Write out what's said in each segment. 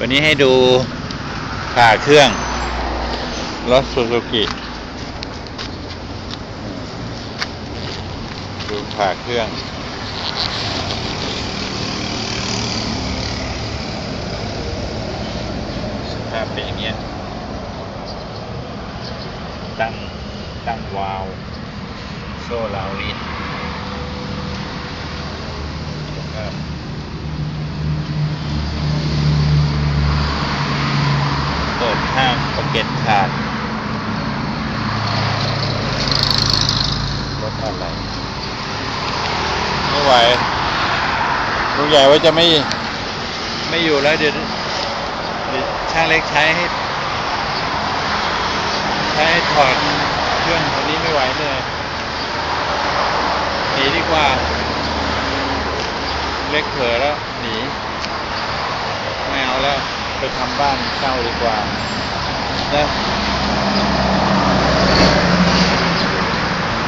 วันนี้ให้ดูผ่าเครื่องรถซูซูกิดูผ่าเครื่อง สภาพเป็นอย่างเงี้ยตั้งตั้งวาล์วโซ่ราวลิ้นสภาพเปิดข้างสะ เก็ดขาดรถอะไรไม่ไหวลุงใหญ่ว่าจะไม่ไม่อยู่แล้วเดี๋ยวเดี๋ยวช่างเล็กใช้ให้ใช้ให้ถอดเครื่องตัวนี้ไม่ไหวเลยหนีดีกว่า เล็กเผลอแล้วหนีไม่เอาแล้วไปทำบ้านเช่าดีกว่า นะ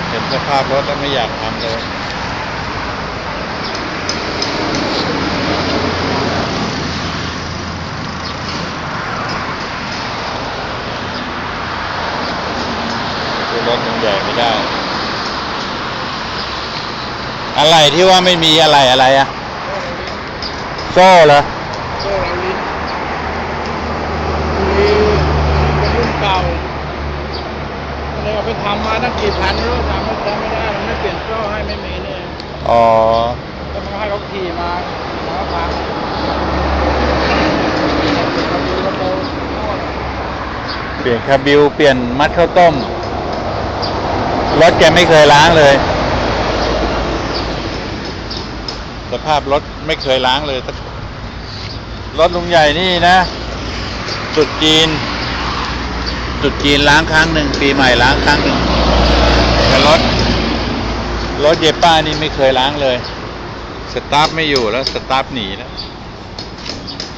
เห็นสภาพรถแล้วไม่อยากทำเลยคือรถมันใหญ่ไม่ได้ อะไรที่ว่าไม่มีอะไรอะไรอะโซ่เหรอ โซ่เราลิ้นมีเป็นรุ่นเก่าก็เลยเอาไป ทำมาตั้งกี่พันไม่รู้ทำไม่จำไม่ได้มันไม่เปลี่ยนโซ่ให้ไม่มีนี่อ๋อก็มันให้เขาขี่มาแล้วพังเขาดูระบเปลี่ยนคาบิวเปลี่ยนมัดข้าวต้มรถแกไม่เคยล้างเลย สภาพรถไม่เคยล้างเลยรถลุงใหญ่นี่นะจุดจีน จุดจีนล้างครั้งหนึ่งปีใหม่ล้างครั้งหนึ่งแต่รถรถเยป้านี่ไม่เคยล้างเลย สตาร์ทไม่อยู่แล้วสตาร์ทหนีแล้ว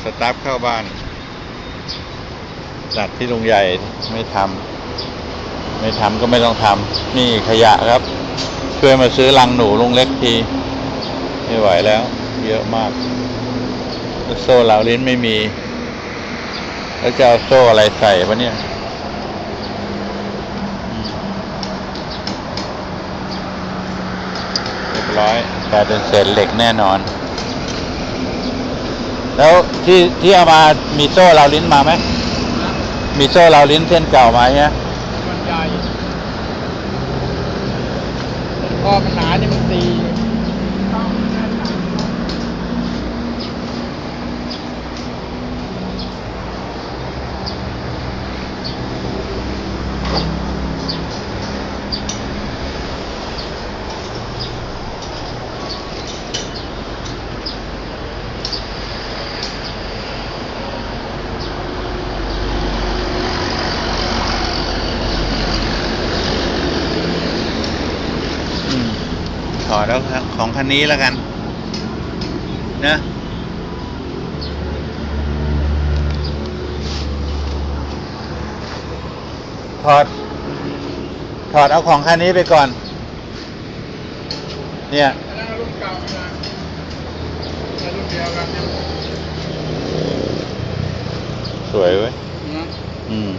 สตาร์ทเข้าบ้านจัดที่ลุงใหญ่ไม่ทำไม่ทำก็ไม่ต้องทำนี่ขยะครับ ช่วยมาซื้อลังหนูลุงเล็กทีไม่ไหวแล้ว เยอะมากโซ่เหลาลิ้นไม่มี แล้วจะเอาโซ่อะไรใส่ปะเนี่ยอืมเร้อยแต่เป็นเศษเหล็กแน่นอน แล้วที่ที่เอามามีโซ่เหลาลิ้นมาไหมมีโซ่เราลิ้นเส้นเก่ามาเนี่ยมันใหญ่ข้อมันหนาเนี่ยมันตี อดแล้วของคันนี้แล้วกันนะถอด ถอดเอาของคันนี้ไปก่อน เนี่ยอันนั้นรุ่นเก่านะแต่รุ่นเดียวกันเนี่ยสวยเว้ยนะอืม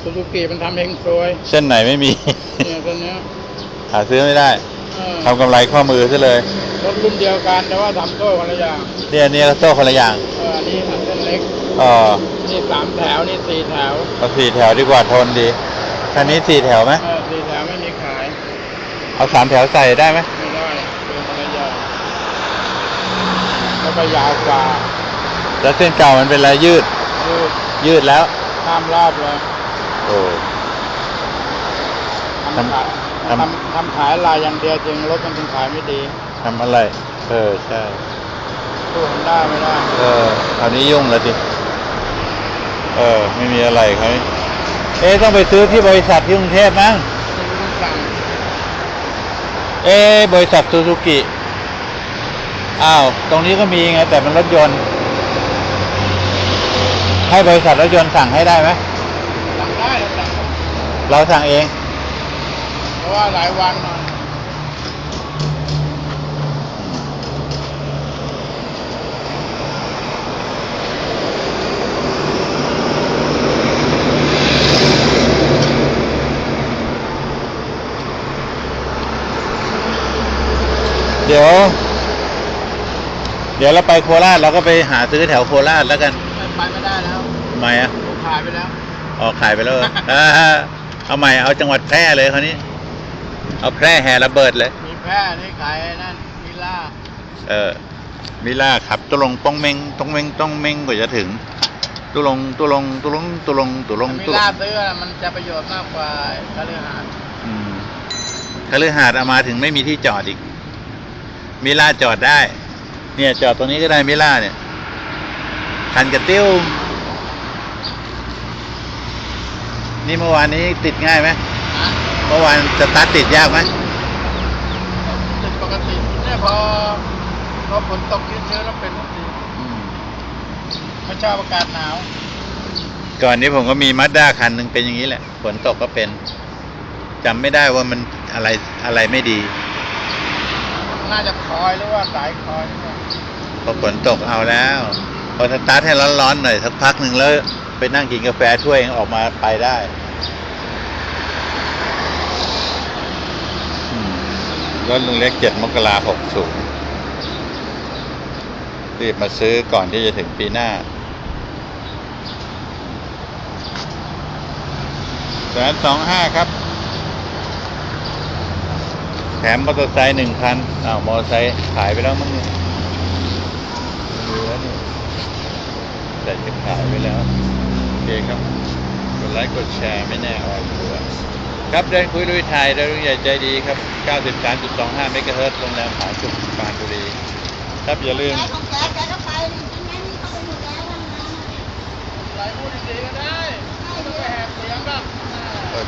ซูซูกิมันทำเองสวย เส้นไหนไม่มีเนี่ยตัวเนี้ยหาซื้อไม่ได้เออ ทำกำไรข้อมือซะเลย รถรุ่นเดียวกันแต่ว่าทำโซ่คนละอย่างเนี่ยเนี่ยก็โซ่คนละอย่างเอออันนี้อันเส้นเล็กอ๋อนี่สามแถวนี่สี่แถวเอาสี่แถวดีกว่าทนดีคันนี้สี่แถวไหมเออสี่แถวไม่มีขายเอาสามแถวใส่ได้ไหมไม่ได้เป็นคนละอย่างแล้วก็ยาวกว่าแล้วเส้นเก่ามันเป็นอะไรยืด ยืดยืดแล้วข้ามรอบเลยโอ้ ทำขาย ทำทำทำขายลายอย่างเดียวจริงรถมันถึงขายไม่ดีทำอะไร เออ ใช่สู้มันได้ไม่ได้ เออคราวนี้ยุ่งแล้วสิเออ ไม่มีอะไรครับเอ๊ะต้องไปซื้อที่บริษัทที่กรุงเทพมั้งไม่รู้ต้องสั่งเอ๊ะบริษัทซูซูกิอ้าว ตรงนี้ก็มีไง แต่มันรถยนต์ ให้บริษัทรถยนต์สั่งให้ได้ไหมสั่งได้สั่งเราสั่งเองเพราะ ว่าหลายวันเดี๋ยว เดี๋ยวเราไปโคราชเราก็ไปหาซื้อแถวโคราชแล้วกันไปไม่ได้แล้วทำไมอะขายไปแล้ว ออกขายไปแล้ว เอาใหม่เอาจังหวัดแพร่เลยคราวนี้ เอาแพร่แห่ระเบิดเลย มีแพร่นี่ขายนั่นมิล่าเออมิล่าขับตุลงป้องเมงต้องเมงต้องเมงกว่าจะถึงตุลงตุลงตุลงตุลงตุลงมิตุลล่างซื้อมันจะประโยชน์มากกว่าคฤหาสน์อืมคฤหาสน์เอามาถึงไม่มีที่จอดอีก มิล่าจอดได้ เนี่ย จอดตรงนี้ก็ได้มิล่าเนี่ยคันกระติ้ว นี่เมื่อวานนี้ติดง่ายไหมนะเมื่อวานสตาร์ทติดยากไหมติดปกติเนี่ยพอพอฝนตกเชื้อๆแล้วเป็นทุกทีอืมไม่ชอบอากาศหนาว ก่อนนี้ผมก็มีมัดด้าคันหนึ่งเป็นอย่างนี้แหละฝนตกก็เป็นจำไม่ได้ว่ามันอะไรอะไรไม่ดี น่าจะคอยหรือว่าสายคอยหรือเปล่าพอฝนตกเอาแล้วพอสตาร์ทให้ร้อนๆหน่อยสักพักหนึ่งแล้วไปนั่งกินกาแฟถ้วยยังออกมาไปได้อืม รถลุงเล็กเจ็ดมกราหกศูนย์รีบมาซื้อก่อนที่จะถึงปีหน้าแสนสองห้าครับ แถมมอเตอร์ไซค์หนึ่งคันอ้าวมอเตอร์ไซค์ขายไปแล้วมั้งเนี่ยดูแล้วนี่แต่จะขายไปแล้ว โอเคครับ กดไลค์กดแชร์ไม่แน่ออกตัว ครับเดินคุยลุยไทยดาวรุ่งใหญ่ใจดีครับ 93.25 เมกะเฮิรตซ์โรงแรมผาสุกปานบุรี ครับอย่าลืมกของแกแกก็ไปจริงๆนะนี่เขาไปหมดแล้วว่างั้นะหลายพูดดีๆก็ได้ไม่ต้องไปแหบเสียงก็กด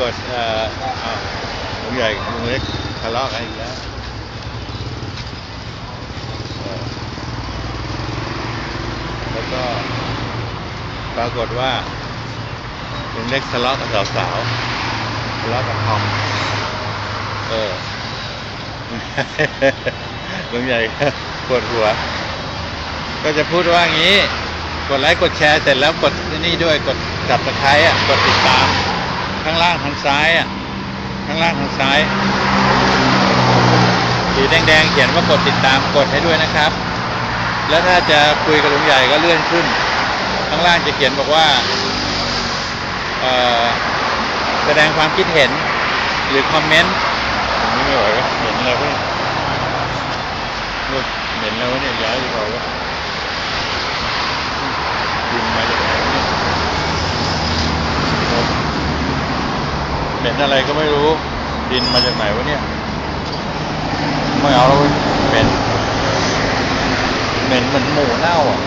กดเอ่ออ้าวลุงใหญ่กับลุงเล็กทะเลาะกันอีกแล้วเออแล้วก็ปรากฏว่า ลุงเล็กทะเลาะกับสาวๆทะเลาะกับทอมเออลุงใหญ่ปวดหัว ก็จะพูดว่างี้ กดไลค์กดแชร์เสร็จแล้วกดนี่ด้วยกดจับตะไคร้อะกดติดตาม ข้างล่างทางซ้ายอะข้างล่างทางซ้ายสีแดงๆเขียนว่ากดติดตามกดให้ด้วยนะครับ แล้วถ้าจะคุยกับลุงใหญ่ก็เลื่อนขึ้น ข้างล่างจะเขียนบอกว่าเอ่อ แสดงความคิดเห็น หรือคอมเมนต์ไม่ไหววะเห็นอะไรวเนี่ยนู่นเห็นแล้วเนี่ยย้ายดีกว่าวะดินมาจากไหนเนี่ยเหม็นอะไรก็ไม่รู้ ดินมาจากไหนวะเนี่ยไม่เอาแล้วเว้ยเหม็นเหม็นเหมือนหมูเน่าอะ